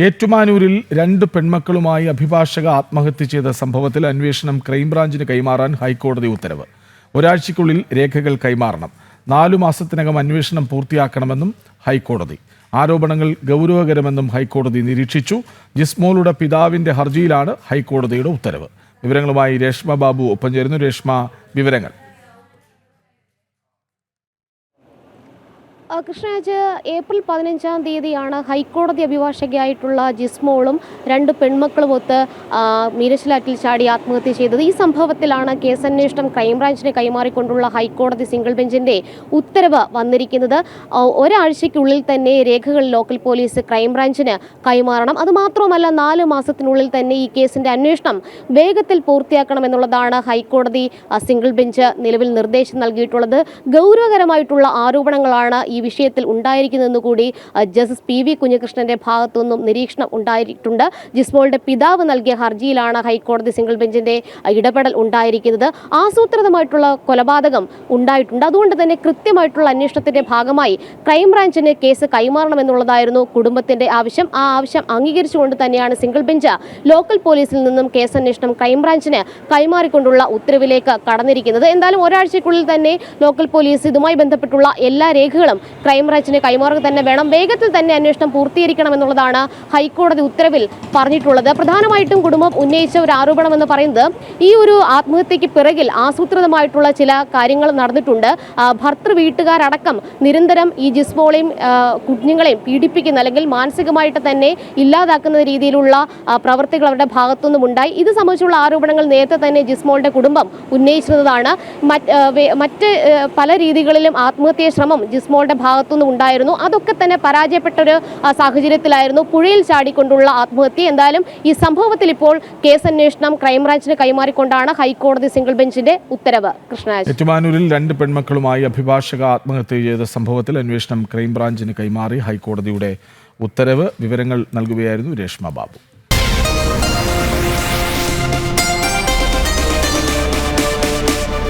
ഏറ്റുമാനൂരിൽ രണ്ട് പെൺമക്കളുമായി അഭിഭാഷക ആത്മഹത്യ ചെയ്ത സംഭവത്തിൽ അന്വേഷണം ക്രൈംബ്രാഞ്ചിന് കൈമാറാൻ ഹൈക്കോടതി ഉത്തരവ്. ഒരാഴ്ചയ്ക്കുള്ളിൽ രേഖകൾ കൈമാറണം. നാലു മാസത്തിനകം അന്വേഷണം പൂർത്തിയാക്കണമെന്നും ഹൈക്കോടതി. ആരോപണങ്ങൾ ഗൗരവകരമെന്നും ഹൈക്കോടതി നിരീക്ഷിച്ചു. ജിസ്മോളുടെ പിതാവിന്റെ ഹർജിയിലാണ് ഹൈക്കോടതിയുടെ ഉത്തരവ്. വിവരങ്ങളുമായി രേഷ്മ ബാബു ഒപ്പം ചേരുന്നു. രേഷ്മ വിവരങ്ങൾ. കൃഷ്ണരാജ് ഏപ്രിൽ പതിനഞ്ചാം തീയതിയാണ് ഹൈക്കോടതി അഭിഭാഷകയായിട്ടുള്ള ജിസ്മോളും രണ്ട് പെൺമക്കളും ഒത്ത് ആ, ചാടി ആത്മഹത്യ ചെയ്തത്. ഈ സംഭവത്തിലാണ് കേസന്വേഷണം ക്രൈംബ്രാഞ്ചിനെ കൈമാറിക്കൊണ്ടുള്ള ഹൈക്കോടതി സിംഗിൾ ബെഞ്ചിന്റെ ഉത്തരവ് വന്നിരിക്കുന്നത്. ഒരാഴ്ചയ്ക്കുള്ളിൽ തന്നെ രേഖകൾ ലോക്കൽ പോലീസ് ക്രൈംബ്രാഞ്ചിന് കൈമാറണം. അതുമാത്രമല്ല നാല് മാസത്തിനുള്ളിൽ തന്നെ ഈ കേസിന്റെ അന്വേഷണം വേഗത്തിൽ പൂർത്തിയാക്കണം എന്നുള്ളതാണ് ഹൈക്കോടതി സിംഗിൾ ബെഞ്ച് നിലവിൽ നിർദ്ദേശം നൽകിയിട്ടുള്ളത്. ഗൗരവകരമായിട്ടുള്ള ആരോപണങ്ങളാണ് ഈ വിഷയത്തിൽ ഉണ്ടായിരിക്കുന്നതെന്ന് കൂടി ജസ്റ്റിസ് പി വി കുഞ്ഞികൃഷ്ണന്റെ ഭാഗത്തുനിന്നും നിരീക്ഷണം ഉണ്ടായിട്ടുണ്ട്. ജിസ്മോളുടെ പിതാവ് നൽകിയ ഹർജിയിലാണ് ഹൈക്കോടതി സിംഗിൾ ബെഞ്ചിന്റെ ഇടപെടൽ ഉണ്ടായിരിക്കുന്നത്. ആസൂത്രിതമായിട്ടുള്ള കൊലപാതകം ഉണ്ടായിട്ടുണ്ട്. അതുകൊണ്ട് തന്നെ കൃത്യമായിട്ടുള്ള അന്വേഷണത്തിന്റെ ഭാഗമായി ക്രൈംബ്രാഞ്ചിന് കേസ് കൈമാറണമെന്നുള്ളതായിരുന്നു കുടുംബത്തിന്റെ ആവശ്യം. ആ ആവശ്യം അംഗീകരിച്ചുകൊണ്ട് തന്നെയാണ് സിംഗിൾ ബെഞ്ച് ലോക്കൽ പോലീസിൽ നിന്നും കേസ് അന്വേഷണം ക്രൈംബ്രാഞ്ചിന് കൈമാറിക്കൊണ്ടുള്ള ഉത്തരവിലേക്ക് കടന്നിരിക്കുന്നത്. എന്തായാലും ഒരാഴ്ചയ്ക്കുള്ളിൽ തന്നെ ലോക്കൽ പോലീസ് ഇതുമായി ബന്ധപ്പെട്ടുള്ള എല്ലാ രേഖകളും ക്രൈംബ്രാഞ്ചിന് കൈമാറുക തന്നെ വേണം. വേഗത്തിൽ തന്നെ അന്വേഷണം പൂർത്തീകരിക്കണമെന്നുള്ളതാണ് ഹൈക്കോടതി ഉത്തരവിൽ പറഞ്ഞിട്ടുള്ളത്. പ്രധാനമായിട്ടും കുടുംബം ഉന്നയിച്ച ഒരു ആരോപണം എന്ന് പറയുന്നത് ഈ ഒരു ആത്മഹത്യക്ക് പിറകിൽ ആസൂത്രിതമായിട്ടുള്ള ചില കാര്യങ്ങൾ നടന്നിട്ടുണ്ട്. ഭർത്തൃ വീട്ടുകാരടക്കം നിരന്തരം ഈ ജിസ്മോളെയും ആ, കുഞ്ഞുങ്ങളെയും പീഡിപ്പിക്കുന്ന അല്ലെങ്കിൽ മാനസികമായിട്ട് തന്നെ ഇല്ലാതാക്കുന്ന രീതിയിലുള്ള പ്രവർത്തികൾ അവരുടെ ഭാഗത്തുനിന്നും ഉണ്ടായി. ഇത് സംബന്ധിച്ചുള്ള ആരോപണങ്ങൾ നേരത്തെ തന്നെ ജിസ്മോളുടെ കുടുംബം ഉന്നയിച്ചിരുന്നതാണ്. മറ്റ് പല രീതികളിലും ആത്മഹത്യാ ശ്രമം ജിസ്മോളുടെ ഭാഗത്തുനിന്നും ഉണ്ടായിരുന്നു. അതൊക്കെ തന്നെ പരാജയപ്പെട്ട ഒരു സാഹചര്യത്തിലായിരുന്നു പുഴയിൽ ചാടിക്കൊണ്ടുള്ള ആത്മഹത്യ. എന്തായാലും ഈ സംഭവത്തിൽ ഇപ്പോൾ കേസ് അന്വേഷണം ക്രൈംബ്രാഞ്ചിന് കൈമാറിക്കൊണ്ടാണ് ഹൈക്കോടതി സിംഗിൾ ബെഞ്ചിന്റെ ഉത്തരവ്. കൃഷ്ണരാജ്. ഏറ്റുമാനൂരിൽ രണ്ട് പെൺമക്കളുമായി അഭിഭാഷക ആത്മഹത്യ ചെയ്ത സംഭവത്തിൽ അന്വേഷണം ക്രൈംബ്രാഞ്ചിന് കൈമാറി ഹൈക്കോടതിയുടെ ഉത്തരവ്. വിവരങ്ങൾ നൽകുകയായിരുന്നു രേഷ്മ ബാബു.